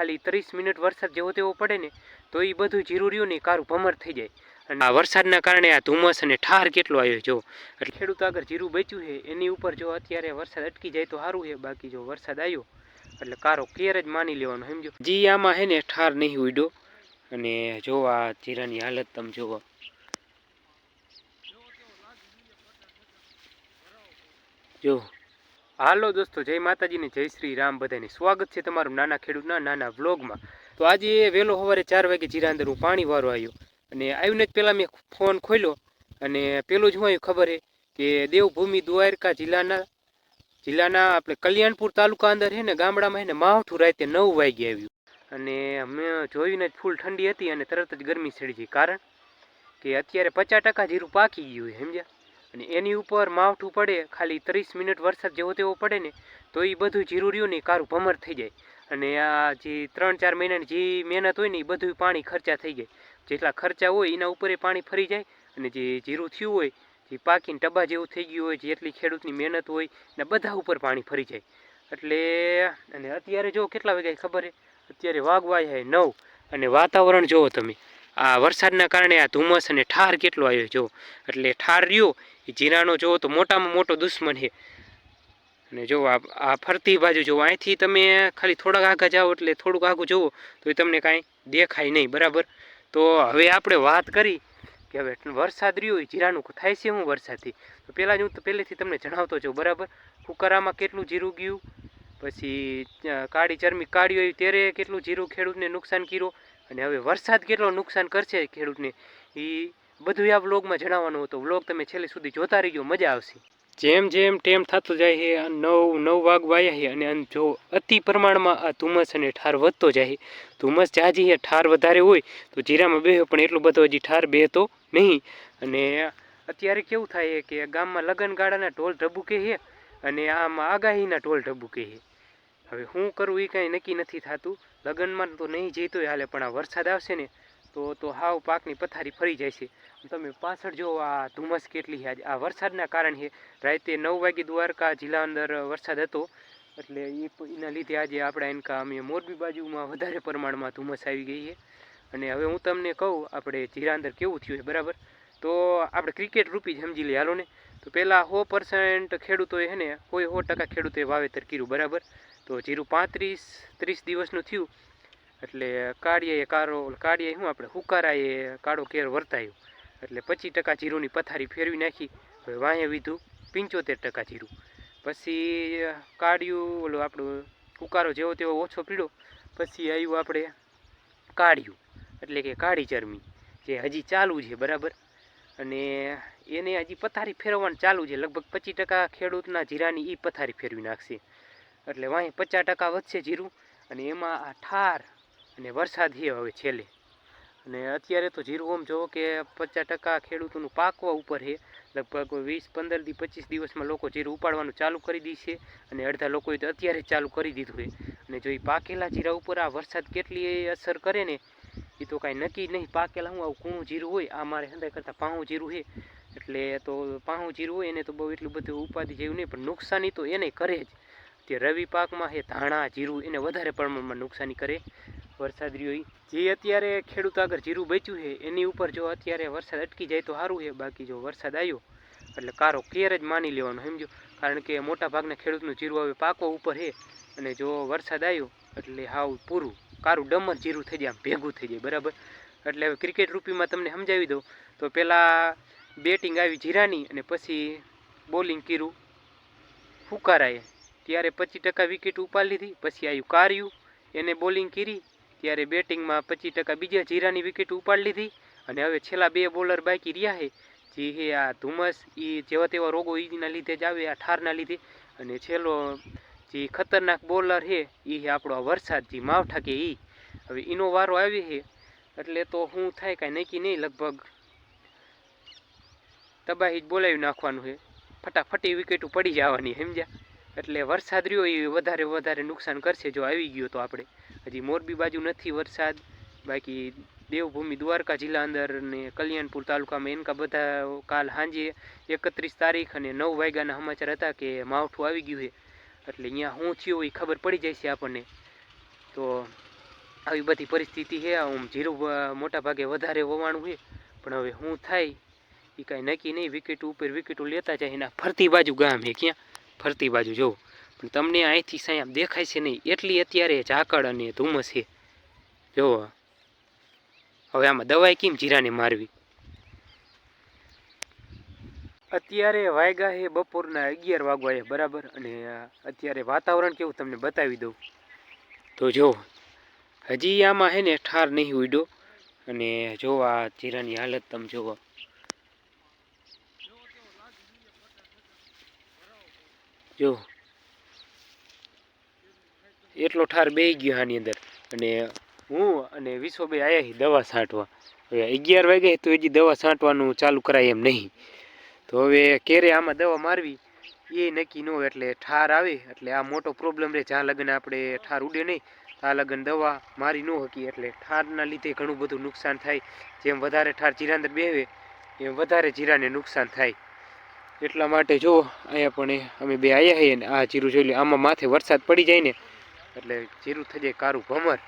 ખાલી ત્રીસ મિનિટ વરસાદ જેવો તેવો પડે ને, તો એ બધું જીરું રહ્યું ને કારું ભમર થઈ જાય. અને આ વરસાદના કારણે આ ધુમ્મસ અને ઠાર કેટલો આવ્યો જો. એટલે ખેડૂત આગળ જીરું બચ્યું છે, એની ઉપર જો અત્યારે વરસાદ અટકી જાય તો સારું છે, બાકી જો વરસાદ આવ્યો, એટલે કારો કેર જ માની લેવાનો, સમજો. જી, આમાં હે ને ઠાર નહીં ઉડ્યો, અને જો આ જીરાની હાલત તમે જુઓ. જો. હાલો દોસ્તો, જય માતાજીને જય શ્રી રામ. બધાને સ્વાગત છે તમારું નાના ખેડૂતના નાના વ્લોગમાં. તો આજે વહેલો સવારે ચાર વાગે જીરા અંદર હું પાણી વારો આવ્યો અને આવીને જ પહેલાં મેં ફોન ખોલ્યો અને પેલું જ હું ખબર હે કે દેવભૂમિ દ્વારકા જિલ્લાના જિલ્લાના આપણે કલ્યાણપુર તાલુકા અંદર છે ને ગામડામાં છે ને માવઠું રાતે નવ વાગે આવ્યું. અને મેં જોઈને જ ફૂલ ઠંડી હતી અને તરત જ ગરમી સડી ગઈ. કારણ કે અત્યારે પચાસ ટકા જીરું પાકી ગયું સમજ્યા? અને એની ઉપર માવઠું પડે, ખાલી ત્રીસ મિનિટ વરસાદ જેવો તેવો પડે ને, તો એ બધું જીરું રહ્યું ને કારું ભમર થઈ જાય. અને આ જે ત્રણ ચાર મહિનાની જે મહેનત હોય ને એ બધું પાણી ખર્ચા થઈ જાય. જેટલા ખર્ચા હોય એના ઉપર પાણી ફરી જાય અને જે જીરું થયું હોય, જે પાકીને ટબા જેવું થઈ ગયું હોય જેટલી ખેડૂતની મહેનત હોય ને બધા ઉપર પાણી ફરી જાય. એટલે અને અત્યારે જો કેટલા વાગ્યા ખબર છે? અત્યારે વાગવા છે નવ. અને વાતાવરણ જુઓ તમે. આ વરસાદના કારણે આ ધુમ્મસ અને ઠાર કેટલો આવ્યો જો. એટલે ઠાર રહ્યો જીરાનો જોવો તો મોટામાં મોટો દુશ્મન છે. અને જો આ ફરતી બાજુ જુઓ અહીંથી તમે ખાલી થોડાક આગળ જાઓ એટલે થોડુંક આગું જુઓ તો એ તમને કાંઈ દેખાય નહીં, બરાબર? તો હવે આપણે વાત કરી કે હવે વરસાદ રહ્યો એ જીરાનું થાય છે હું વરસાદથી? તો પહેલાં જ હું પહેલેથી તમને જણાવતો જાઉં, બરાબર? કુકરામાં કેટલું જીરું ગયું? પછી કાળી ચરમી કાળીઓ હોય ત્યારે કેટલું જીરું ખેડૂતને નુકસાન કર્યું? અને હવે વરસાદ કેટલો નુકસાન કરશે ખેડૂતને? એ બધું આ વ્લોગમાં જણાવવાનું હતું. વ્લોગ તમે છેલ્લે સુધી જોતા રહીજો, મજા આવશે. જેમ જેમ ટેમ થતો જાય છે નવ નવ વાગવા આવ્યા છે અને જો અતિ પ્રમાણમાં આ ધુમ્મસ અને ઠાર વધતો જાય ધુમ્મસ જાજી છે, ઠાર વધારે હોય તો જીરામાં બેહ્યો પણ એટલું બધો હજી ઠાર બેહતો નહીં. અને અત્યારે કેવું થાય કે ગામમાં લગન ગાળાના ઢોલ ઢબુકે છે અને આમાં આગાહીના ઢોલ ઢબુકે છે. હવે શું કરવું એ કાંઈ નક્કી નથી થતું. લગ્નમાં તો નહીં જઈતો હાલે, પણ આ વરસાદ આવશે ને તો તો હાવ પાકની પથારી ફરી જાય છે. તમે પાછળ જો આ ધુમ્મસ કેટલી છે. આજે આ વરસાદના કારણે રાતે નવ વાગે દ્વારકા જિલ્લા અંદર વરસાદ હતો. એટલે એના લીધે આજે આપણા એનકા અમે મોરબી બાજુમાં વધારે પ્રમાણમાં ધુમ્મસ આવી ગઈ છે. અને હવે હું તમને કહું, આપણે જીરા અંદર કેવું થયું છે, બરાબર? તો આપણે ક્રિકેટ રૂપી સમજી લઈએ. હાલો ને? તો પહેલાં સો પર્સન્ટ ખેડૂતોએ છે ને કોઈ સો ટકા ખેડૂતોએ વાવેતર કર્યું, બરાબર? તો જીરું પાંત્રીસ, ત્રીસ દિવસનું થયું. એટલે કાળિયાએ કારો કાઢીએ શું આપણે? હુકારાએ કાળો કેર વર્તાયો. એટલે પચીસ ટકા જીરુંની પથારી ફેરવી નાખી. હવે વાંહે વીધું પંચોતેર ટકા જીરું. પછી કાળિયું, ઓલું આપણું હુકારો જેવો તેવો ઓછો પીળો. પછી આવ્યું આપણે કાળિયું. એટલે કે કાળી ચરમી, જે હજી ચાલુ છે, બરાબર? અને એને હજી પથારી ફેરવવાનું ચાલુ છે. લગભગ પચીસ ટકા ખેડૂતના જીરાની એ પથારી ફેરવી નાખશે. એટલે વાંહે પચાસ ટકા વધશે જીરું. અને એમાં આ ઠાર અને વરસાદ હે હવે છેલ્લે. અને અત્યારે તો જીરું આમ જોવો કે પચાસ ટકા ખેડૂતોનું પાકવા ઉપર છે લગભગ વીસ પંદરથી પચીસ દિવસમાં લોકો જીરું ઉપાડવાનું ચાલુ કરી દીશે અને અડધા લોકોએ તો અત્યારે ચાલુ કરી દીધું છે. અને જો એ પાકેલા જીરા ઉપર આ વરસાદ કેટલી અસર કરે ને એ તો કાંઈ નક્કી નહીં. પાકેલા હું આવું કૂણું જીરું હોય, આ મારે હંદાય કરતાં પાહું જીરું છે. એટલે તો પાહું જીરું હોય એને તો બહુ એટલું બધું ઉપાધિ જેવું નહીં, પણ નુકસાની તો એને કરે જ. તે રવિ પાકમાં હે ધાણા, જીરું, એને વધારે પ્રમાણમાં નુકસાની કરે. વરસાદ રહ્યો. જે અત્યારે ખેડૂત આગળ જીરું બચ્યું છે, એની ઉપર જો અત્યારે વરસાદ અટકી જાય તો સારું છે. બાકી જો વરસાદ આવ્યો, એટલે કારો કેર જ માની લેવાનો, સમજો? કારણ કે મોટા ભાગના ખેડૂતનું જીરું હવે પાકો ઉપર છે. અને જો વરસાદ આવ્યો, એટલે હાવ પૂરું. કારું ડમર જીરું થઈ જાય ભેગું થઈ જાય, બરાબર? એટલે હવે ક્રિકેટ રૂપીમાં તમને સમજાવી દઉં. તો પહેલાં બેટિંગ આવી જીરાની અને પછી બોલિંગ કર્યું ફુકારાએ. ત્યારે પચીસ ટકા વિકેટ ઉપાડી લીધી, પછી આવ્યું કાર્યું, એને બોલિંગ કરી ત્યારે બેટિંગમાં પચીસ ટકા બીજા જીરાની વિકેટ ઉપાડી લીધી અને હવે છેલ્લા બે બોલર બાકી રહ્યા છે. જે હે આ ધુમ્મસ, એ જેવા તેવા રોગો એના લીધે જ આવે, આ ઠારના લીધે. અને છેલ્લો જે ખતરનાક બોલર છે, એ આપણો વરસાદ જે માવઠા કે એ હવે એનો વારો આવી છે, એટલે તો હું થાય કાંઈ નક્કી નહીં, લગભગ તબાહી જ બોલાવી નાખવાનું છે. ફટાફટી વિકેટો પડી જવાની, સમજ્યા? એટલે વરસાદ રહ્યો, એ વધારે વધારે નુકસાન કરશે, જો આવી ગયો તો આપણે. હજી મોરબી બાજુ નથી વરસાદ. બાકી દેવભૂમિ દ્વારકા જિલ્લા અંદર ને કલ્યાણપુર તાલુકામાં એનકા બધા કાલ સાંજે એકત્રીસ તારીખ અને નવ વાગ્યાના સમાચાર હતા કે માવઠું આવી ગયું છે. એટલે અહીંયા શું થયું એ ખબર પડી જાય છે આપણને. તો આવી બધી પરિસ્થિતિ છે. આમ જીરું મોટા ભાગે વધારે વવાણું છે. પણ હવે શું થાય એ કાંઈ નક્કી નહીં. વિકેટ ઉપર વિકેટો લેતા જાય એના ફરતી બાજુ ગામ છે ક્યાં? ફરતી બાજુ જોવો પણ તમને અહીંથી સાંઈ દેખાય છે નહીં. એટલી અત્યારે ઝાકળ અને ધુમ્મસ છે. જુઓ હવે આમાં દવાઈ કેમ જીરાને મારવી? અત્યારે વાયગા છે બપોરના અગિયાર વાગવા હે બરાબર? અને અત્યારે વાતાવરણ કેવું તમને બતાવી દઉં. તો જો, હજી આમાં હે ને ઠાર નહીં ઉડ્યો. અને જો આ જીરાની હાલત તમે જુઓ. જો એટલો ઠાર બેહી ગયો આની અંદર. અને હું અને વિશ્વભાઈ આવ્યા હી દવા છાંટવા. હવે અગિયાર વાગે તો હજી દવા છાંટવાનું ચાલુ કરાય એમ નહીં. તો હવે ક્યારે આમાં દવા મારવી, એ નક્કી ન હોય એટલે ઠાર આવે. એટલે આ મોટો પ્રોબ્લેમ રહે, જ્યાં લગ્ન આપણે ઠાર ઉડે નહીં આ લગન દવા મારી ન હકી એટલે ઠારના લીધે ઘણું બધું નુકસાન થાય. જેમ વધારે ઠાર જીરાંદર બેહવે એમ વધારે જીરાને નુકસાન થાય. એટલા માટે જો અહીંયા પણ અમે બે આવ્યા છીએ ને આ જીરું જોઈ લે આમાં માથે વરસાદ પડી જાય ને એટલે જીરું થઈ જાય કારું ભમર.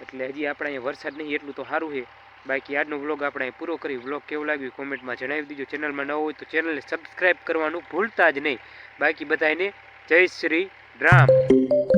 એટલે હજી આપણે અહીંયા વરસાદ નહીં, એટલું તો સારું છે. બાકી આજનો વ્લોગ આપણે પૂરો કરી વ્લોગ કેવું લાગ્યું કોમેન્ટમાં જણાવી દીજો. ચેનલમાં ન હોય તો ચેનલને સબસ્ક્રાઈબ કરવાનું ભૂલતા જ નહીં. બાકી બધાને જય શ્રી રામ.